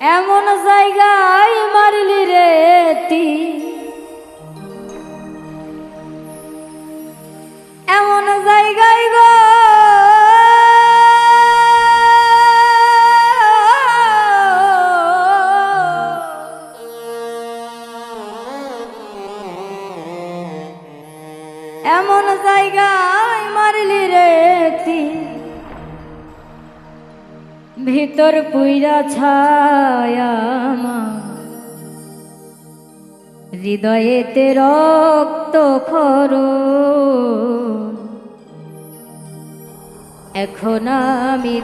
এমন জায়গায় মারলি রে তি। এমন জায়গায় গো ভিতর পুইরা ছায়া হৃদয়েতে রক্ত খর এখন আমি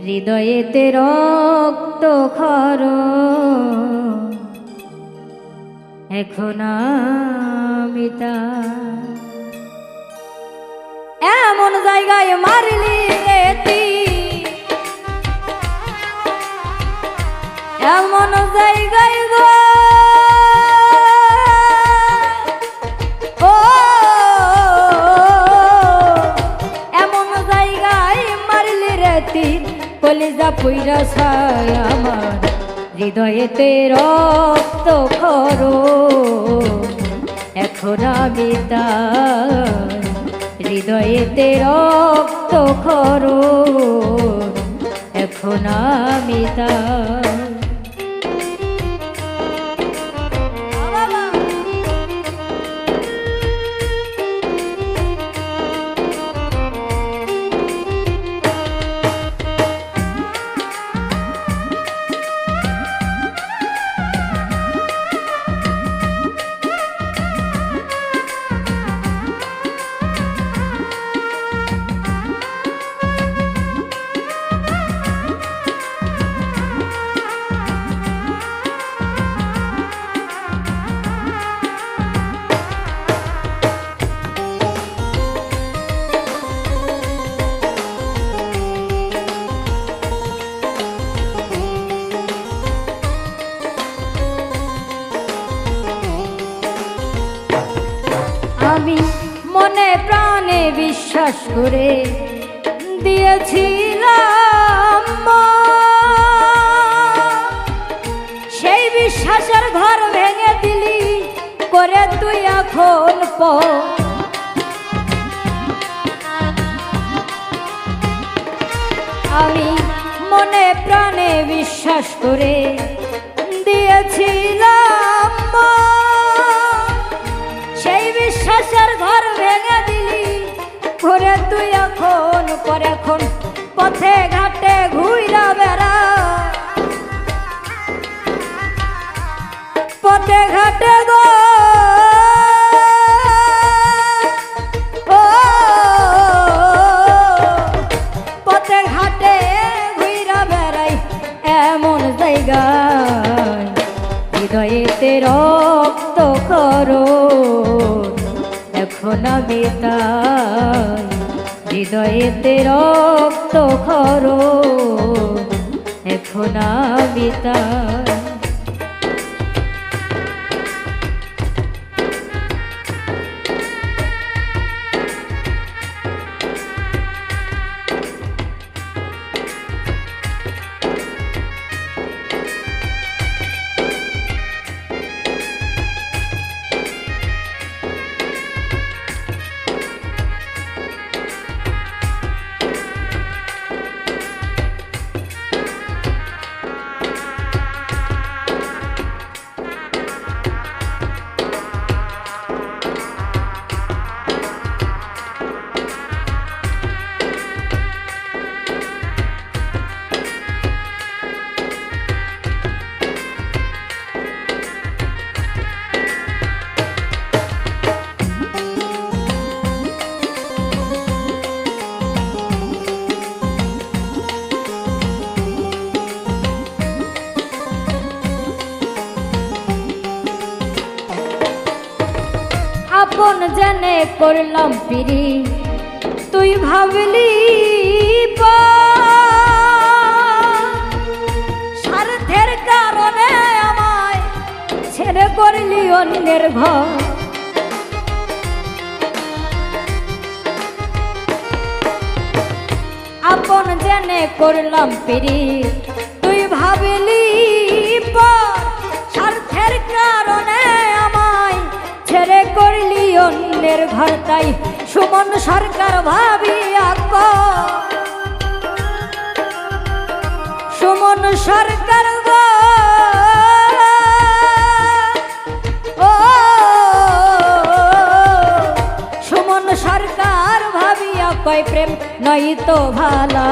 হৃদয়েতে রক্ত খর এখন আমি জায়গায় মারলি এমন জায়গায় গো। এমন জায়গায় মারলি রে তীর কলিজা পুইরা ছায় হৃদয়েতে রক্ত খরো। এখন আমি তার হৃদয়েতে রক্ত খরো এখন আমি তার বিশ্বাস করে দিয়েছিলাম সেই বিশ্বাসের ঘর ভেঙে দিলি, করে তুই এখন প আমি মনে প্রাণে বিশ্বাস করে দিয়েছিলাম ঘুরে তুই এখন, পর এখন পথে ঘাটে ঘুইরা বেড়া। পথে ঘাটে গো। পথে ঘাটে ঘুইরা বেড়াই এমন রক্ত করো আমি তাই হৃদয়েতে রক্ত খর এখন আমি তাই আপন জেনে করলাম পিরি তুই ভাবলি। স্বার্থের কারণে আমায় ছেড়ে করলি অন্যের ঘর আপন জেনে করলাম পিরি তুই ভাবিলি তাই সুমন সরকার ভাবিয়া কর। সুমন সরকার সুমন সরকার ভাবিয়া কয়, প্রেম নই তো ভালা।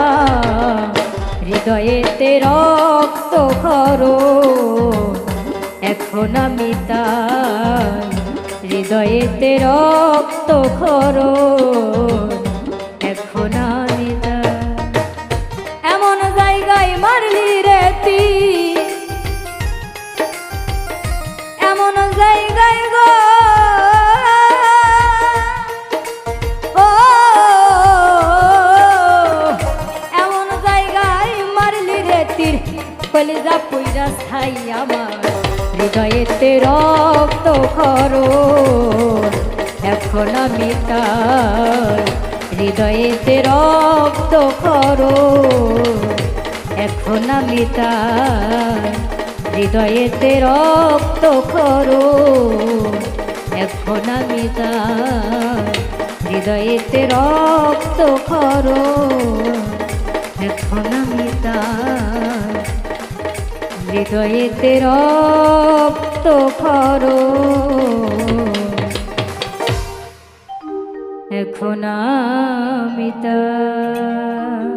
হৃদয়েতে রক্ত করো এখন আমি তাই হৃদয়েতে রক্ত করো এখন আমি এমন জায়গায় মারলি রে এমন জায়গায় গো। ও, এমন জায়গায় মারলি রে তীর কলিজা পুইরা স্থাই আমার, হৃদয়েতে রক্ত করো এখন আমি তাই হৃদয়েতে রক্ত করো? এখন আমি তাই হৃদয়েতে রক্ত করো। এখন আমি তাই হৃদয়েতে রক্ত করো। এখন আমি তাই হৃদয়েতে রক্ত করো। এখন আমি তাই